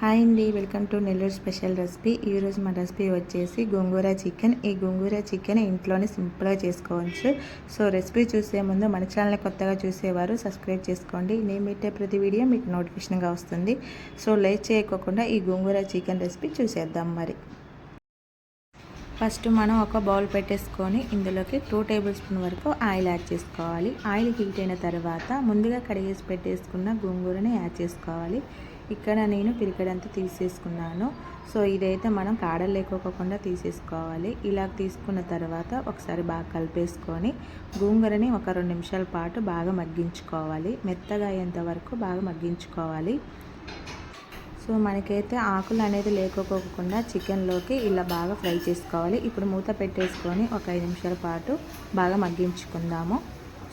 Hi అండి welcome to Nellore special recipe. ఈరోజు మన రెసిపీ వచ్చేసి గోంగూర చికెన్. ఈ గోంగూర చికెన్ ఇంట్లోనే సింపుల్గా చేసుకోవచ్చు. సో రెసిపీ చూసే ముందు మన ఛానల్ కొత్తగా చూసేవారు సబ్స్క్రైబ్ చేసుకోండి. నేను పెట్టే ప్రతి వీడియో మీకు నోటిఫికేషన్గా వస్తుంది. సో లేట్ చేయకోకుండా ఈ గోంగూర చికెన్ రెసిపీ చూసేద్దాం మరి. ఫస్ట్ మనం ఒక బౌల్ పెట్టేసుకొని ఇందులోకి టూ టేబుల్ స్పూన్ వరకు ఆయిల్ యాడ్ చేసుకోవాలి. ఆయిల్ హీట్ అయిన తర్వాత ముందుగా కడిగేసి పెట్టేసుకున్న గోంగూరని యాడ్ చేసుకోవాలి. ఇక్కడ నేను పిరికడంతా తీసేసుకున్నాను. సో ఇదైతే మనం కాడలు లేకోకుండా తీసేసుకోవాలి. ఇలా తీసుకున్న తర్వాత ఒకసారి బాగా కలిపేసుకొని గోంగూరని ఒక రెండు నిమిషాల పాటు బాగా మగ్గించుకోవాలి. మెత్తగా అయ్యేంత వరకు బాగా మగ్గించుకోవాలి. సో మనకైతే ఆకులు అనేది లేకపోకుండా చికెన్లోకి ఇలా బాగా ఫ్రై చేసుకోవాలి. ఇప్పుడు మూత పెట్టేసుకొని ఒక ఐదు నిమిషాల పాటు బాగా మగ్గించుకుందాము.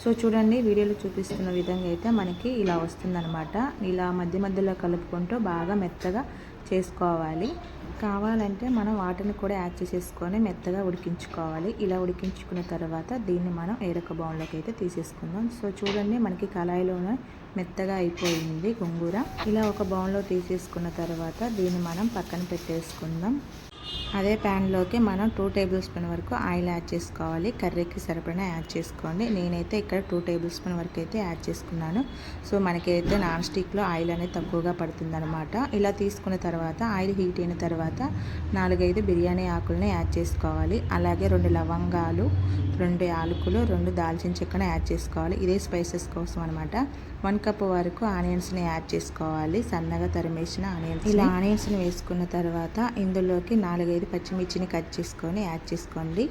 సో చూడండి వీడియోలో చూపిస్తున్న విధంగా అయితే మనకి ఇలా వస్తుందనమాట ఇలా మధ్య మధ్యలో కలుపుకుంటూ బాగా మెత్తగా చేసుకోవాలి. కావాలంటే మనం వాటిని కూడా యాడ్ చేసేసుకొని మెత్తగా ఉడికించుకోవాలి. ఇలా ఉడికించుకున్న తర్వాత దీన్ని మనం ఏరొక బౌన్లోకి అయితే తీసేసుకుందాం. సో చూడండి మనకి కళాయిలోనే మెత్తగా అయిపోయింది గొంగూర. ఇలా ఒక బౌన్లో తీసేసుకున్న తర్వాత దీన్ని మనం పక్కన పెట్టేసుకుందాం. అదే ప్యాన్లోకి మనం టూ టేబుల్ స్పూన్ వరకు ఆయిల్ యాడ్ చేసుకోవాలి. కర్రీకి సరిపడిన యాడ్ చేసుకోండి. నేనైతే ఇక్కడ టూ టేబుల్ స్పూన్ వరకు అయితే యాడ్ చేసుకున్నాను. సో మనకైతే నాన్ స్టిక్లో ఆయిల్ అనేది తక్కువగా పడుతుందనమాట ఇలా తీసుకున్న తర్వాత ఆయిల్ హీట్ అయిన తర్వాత నాలుగైదు బిర్యానీ ఆకులని యాడ్ చేసుకోవాలి. అలాగే రెండు లవంగాలు రెండు యాలకులు రెండు దాల్చిన చెక్కను యాడ్ చేసుకోవాలి. ఇదే స్పైసెస్ కోసం అనమాట వన్ కప్ వరకు ఆనియన్స్ని యాడ్ చేసుకోవాలి. సన్నగా తరిమేసిన ఆనియన్స్ ఇలా ఆనియన్స్ని వేసుకున్న తర్వాత ఇందులోకి నాలుగైదు పచ్చిమిర్చిని కట్ చేసుకొని యాడ్ చేసుకోండి.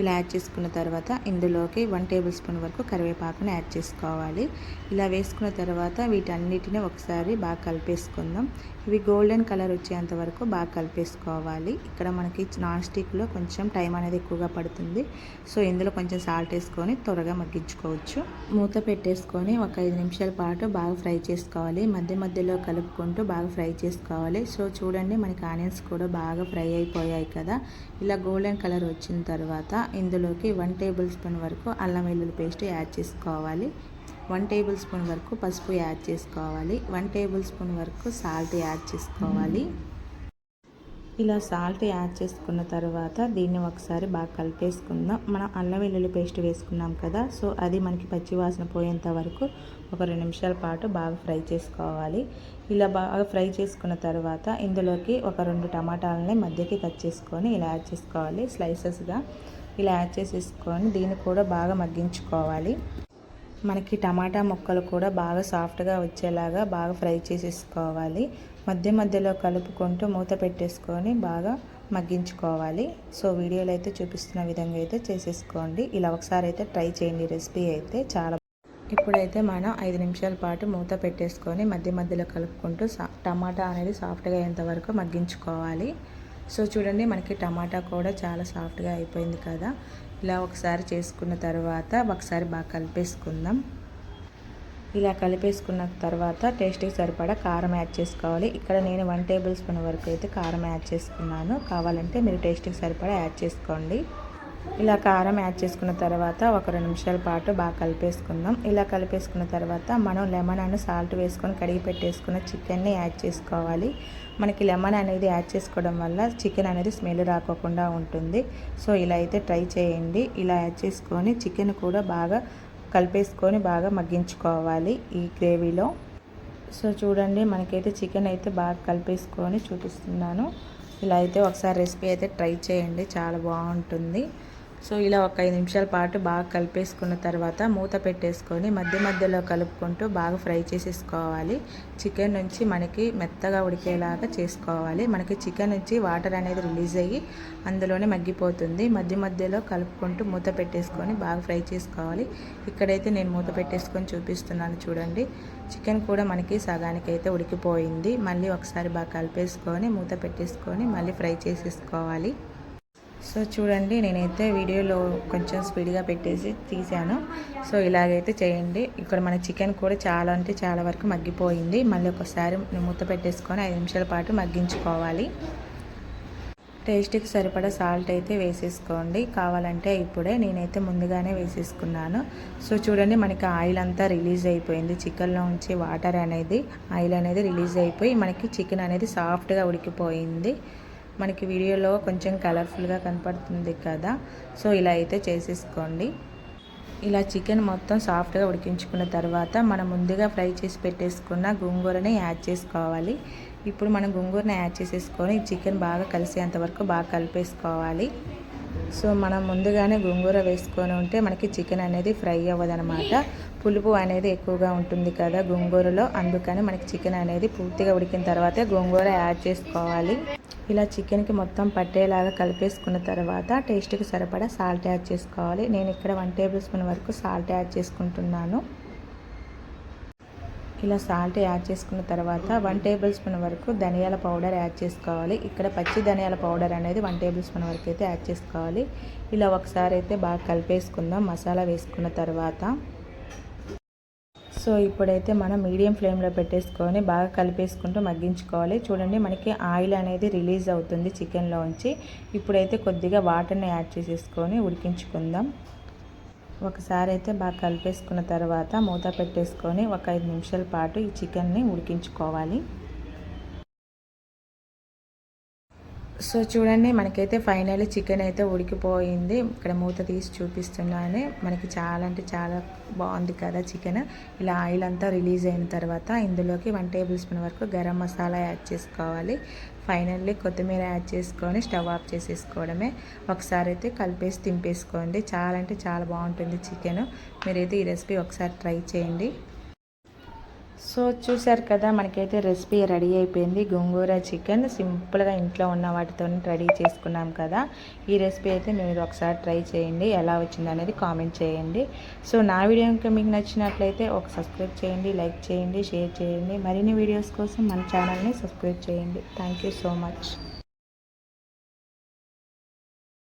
ఇలా యాడ్ చేసుకున్న తర్వాత ఇందులోకి వన్ టేబుల్ స్పూన్ వరకు కరివేపాకుని యాడ్ చేసుకోవాలి. ఇలా వేసుకున్న తర్వాత వీటన్నిటిని ఒకసారి బాగా కలిపేసుకుందాం. ఇవి గోల్డెన్ కలర్ వచ్చేంత వరకు బాగా కలిపేసుకోవాలి. ఇక్కడ మనకి నాన్ స్టిక్లో కొంచెం టైం అనేది ఎక్కువగా పడుతుంది. సో ఇందులో కొంచెం సాల్ట్ వేసుకొని త్వరగా మగ్గించుకోవచ్చు. మూత పెట్టేసుకొని ఒక ఐదు నిమిషాల పాటు బాగా ఫ్రై చేసుకోవాలి. మధ్య మధ్యలో కలుపుకుంటూ బాగా ఫ్రై చేసుకోవాలి. సో చూడండి మనకి ఆనియన్స్ కూడా బాగా ఫ్రై అయిపోయాయి కదా. ఇలా గోల్డెన్ కలర్ వచ్చిన తర్వాత ఇందులోకి వన్ టేబుల్ స్పూన్ వరకు అల్లం వెల్లుల్లి పేస్ట్ యాడ్ చేసుకోవాలి. వన్ టేబుల్ స్పూన్ వరకు పసుపు యాడ్ చేసుకోవాలి. వన్ టేబుల్ స్పూన్ వరకు సాల్ట్ యాడ్ చేసుకోవాలి. ఇలా సాల్ట్ యాడ్ చేసుకున్న తర్వాత దీన్ని ఒకసారి బాగా కలిపేసుకుందాం. మనం అల్లం వెల్లుల్లి పేస్ట్ వేసుకున్నాం కదా సో అది మనకి పచ్చివాసన పోయేంత వరకు ఒక రెండు నిమిషాల పాటు బాగా ఫ్రై చేసుకోవాలి. ఇలా బాగా ఫ్రై చేసుకున్న తర్వాత ఇందులోకి ఒక రెండు టమాటాలని మధ్యకి కట్ చేసుకొని ఇలా యాడ్ చేసుకోవాలి స్లైసెస్గా. ఇలా యాడ్ చేసేసుకొని దీన్ని కూడా బాగా మగ్గించుకోవాలి. మనకి టమాటా ముక్కలు కూడా బాగా సాఫ్ట్గా వచ్చేలాగా బాగా ఫ్రై చేసేసుకోవాలి. మధ్య మధ్యలో కలుపుకుంటూ మూత పెట్టేసుకొని బాగా మగ్గించుకోవాలి. సో వీడియోలో అయితే చూపిస్తున్న విధంగా అయితే చేసేసుకోండి. ఇలా ఒకసారి అయితే ట్రై చేయండి. రెసిపీ అయితే చాలా ఇప్పుడైతే మనం ఐదు నిమిషాల పాటు మూత పెట్టేసుకొని మధ్య మధ్యలో కలుపుకుంటూ టమాటా అనేది సాఫ్ట్గా అయ్యేంత మగ్గించుకోవాలి. సో చూడండి మనకి టమాటా కూడా చాలా సాఫ్ట్గా అయిపోయింది కదా. ఇలా ఒకసారి చేసుకున్న తర్వాత ఒకసారి బాగా కలిపేసుకుందాం. ఇలా కలిపేసుకున్న తర్వాత టేస్ట్కి సరిపడా కారం యాడ్ చేసుకోవాలి. ఇక్కడ నేను వన్ టేబుల్ స్పూన్ వరకు అయితే కారం యాడ్ చేసుకున్నాను. కావాలంటే మీరు టేస్ట్కి సరిపడా యాడ్ చేసుకోండి. ఇలా కారం యాడ్ చేసుకున్న తర్వాత ఒక రెండు నిమిషాల పాటు బాగా కలిపేసుకుందాం. ఇలా కలిపేసుకున్న తర్వాత మనం లెమన్ అండ్ సాల్ట్ వేసుకొని కడిగి పెట్టేసుకున్న చికెన్ని యాడ్ చేసుకోవాలి. మనకి లెమన్ అనేది యాడ్ చేసుకోవడం వల్ల చికెన్ అనేది స్మెల్ రాకోకుండా ఉంటుంది. సో ఇలా అయితే ట్రై చేయండి. ఇలా యాడ్ చేసుకొని చికెన్ కూడా బాగా కలిపేసుకొని బాగా మగ్గించుకోవాలి ఈ గ్రేవీలో. సో చూడండి మనకైతే చికెన్ అయితే బాగా కలిపేసుకొని చూపిస్తున్నాను. ఇలా అయితే ఒకసారి రెసిపీ అయితే ట్రై చేయండి చాలా బాగుంటుంది. సో ఇలా ఒక ఐదు నిమిషాల పాటు బాగా కలిపేసుకున్న తర్వాత మూత పెట్టేసుకొని మధ్య మధ్యలో కలుపుకుంటూ బాగా ఫ్రై చేసేసుకోవాలి. చికెన్ నుంచి మనకి మెత్తగా ఉడికేలాగా చేసుకోవాలి. మనకి చికెన్ నుంచి వాటర్ అనేది రిలీజ్ అయ్యి అందులోనే మగ్గిపోతుంది. మధ్య మధ్యలో కలుపుకుంటూ మూత పెట్టేసుకొని బాగా ఫ్రై చేసుకోవాలి. ఇక్కడైతే నేను మూత పెట్టేసుకొని చూపిస్తున్నాను చూడండి. చికెన్ కూడా మనకి సగానికి అయితే ఉడికిపోయింది. మళ్ళీ ఒకసారి బాగా కలిపేసుకొని మూత పెట్టేసుకొని మళ్ళీ ఫ్రై చేసేసుకోవాలి. సో చూడండి నేనైతే వీడియోలో కొంచెం స్పీడ్గా పెట్టేసి తీసాను. సో ఇలాగైతే చేయండి. ఇక్కడ మన చికెన్ కూడా చాలా అంటే చాలా వరకు మగ్గిపోయింది. మళ్ళీ ఒకసారి మూత పెట్టేసుకొని ఐదు నిమిషాల పాటు మగ్గించుకోవాలి. టేస్ట్కి సరిపడా సాల్ట్ అయితే వేసేసుకోండి. కావాలంటే ఇప్పుడే నేనైతే ముందుగానే వేసేసుకున్నాను. సో చూడండి మనకి ఆయిల్ అంతా రిలీజ్ అయిపోయింది. చికెన్లో ఉంచి వాటర్ అనేది ఆయిల్ అనేది రిలీజ్ అయిపోయి మనకి చికెన్ అనేది సాఫ్ట్గా ఉడికిపోయింది. మనకి వీడియోలో కొంచెం కలర్ఫుల్గా కనపడుతుంది కదా. సో ఇలా అయితే చేసేసుకోండి. ఇలా చికెన్ మొత్తం సాఫ్ట్గా ఉడికించుకున్న తర్వాత మనం ముందుగా ఫ్రై చేసి పెట్టేసుకున్న గోంగూరని యాడ్ చేసుకోవాలి. ఇప్పుడు మనం గోంగూరని యాడ్ చేసేసుకొని చికెన్ బాగా కలిసేంత వరకు బాగా కలిపేసుకోవాలి. సో మనం ముందుగానే గోంగూర వేసుకొని ఉంటే మనకి చికెన్ అనేది ఫ్రై అవ్వదనమాట పులుపు అనేది ఎక్కువగా ఉంటుంది కదా గోంగూరలో. అందుకని మనకి చికెన్ అనేది పూర్తిగా ఉడికిన తర్వాతే గోంగూర యాడ్ చేసుకోవాలి. ఇలా చికెన్కి మొత్తం పట్టేలాగా కలిపేసుకున్న తర్వాత టేస్ట్కి సరిపడా సాల్ట్ యాడ్ చేసుకోవాలి. నేను ఇక్కడ వన్ టేబుల్ స్పూన్ వరకు సాల్ట్ యాడ్ చేసుకుంటున్నాను. ఇలా సాల్ట్ యాడ్ చేసుకున్న తర్వాత వన్ టేబుల్ స్పూన్ వరకు ధనియాల పౌడర్ యాడ్ చేసుకోవాలి. ఇక్కడ పచ్చి ధనియాల పౌడర్ అనేది వన్ టేబుల్ స్పూన్ వరకు అయితే యాడ్ చేసుకోవాలి. ఇలా ఒకసారి అయితే బాగా కలిపేసుకుందాం. మసాలా వేసుకున్న తర్వాత సో ఇప్పుడైతే మనం మీడియం ఫ్లేమ్లో పెట్టేసుకొని బాగా కలిపేసుకుంటూ మగ్గించుకోవాలి. చూడండి మనకి ఆయిల్ అనేది రిలీజ్ అవుతుంది చికెన్లోంచి ఇప్పుడైతే కొద్దిగా వాటర్ని యాడ్ చేసేసుకొని ఉడికించుకుందాం. ఒకసారి అయితే బాగా కలిపేసుకున్న తర్వాత మూత పెట్టేసుకొని ఒక ఐదు నిమిషాల పాటు ఈ చికెన్ని ఉడికించుకోవాలి. సో చూడండి మనకైతే ఫైనల్లీ చికెన్ అయితే ఉడికిపోయింది. ఇక్కడ మూత తీసి చూపిస్తున్నాను. మనకి చాలా అంటే చాలా బాగుంది కదా చికెన్. ఇలా ఆయిల్ అంతా రిలీజ్ అయిన తర్వాత ఇందులోకి వన్ టేబుల్ స్పూన్ వరకు గరం మసాలా యాడ్ చేసుకోవాలి. ఫైనల్లీ కొత్తిమీర యాడ్ చేసుకొని స్టవ్ ఆఫ్ చేసేసుకోవడమే. ఒకసారి అయితే కలిపేసి తింపేసుకోండి చాలా అంటే చాలా బాగుంటుంది చికెన్. మీరైతే ఈ రెసిపీ ఒకసారి ట్రై చేయండి. సో చూసారు కదా మనకైతే రెసిపీ రెడీ అయిపోయింది. గోంగూర చికెన్ సింపుల్గా ఇంట్లో ఉన్న వాటితో రెడీ చేసుకున్నాం కదా. ఈ రెసిపీ అయితే మీరు ఒకసారి ట్రై చేయండి. ఎలా వచ్చింది అనేది కామెంట్ చేయండి. సో నా వీడియో ఇంకా మీకు నచ్చినట్లయితే ఒక సబ్స్క్రైబ్ చేయండి లైక్ చేయండి షేర్ చేయండి. మరిన్ని వీడియోస్ కోసం మన ఛానల్ని సబ్స్క్రైబ్ చేయండి. Thank so much.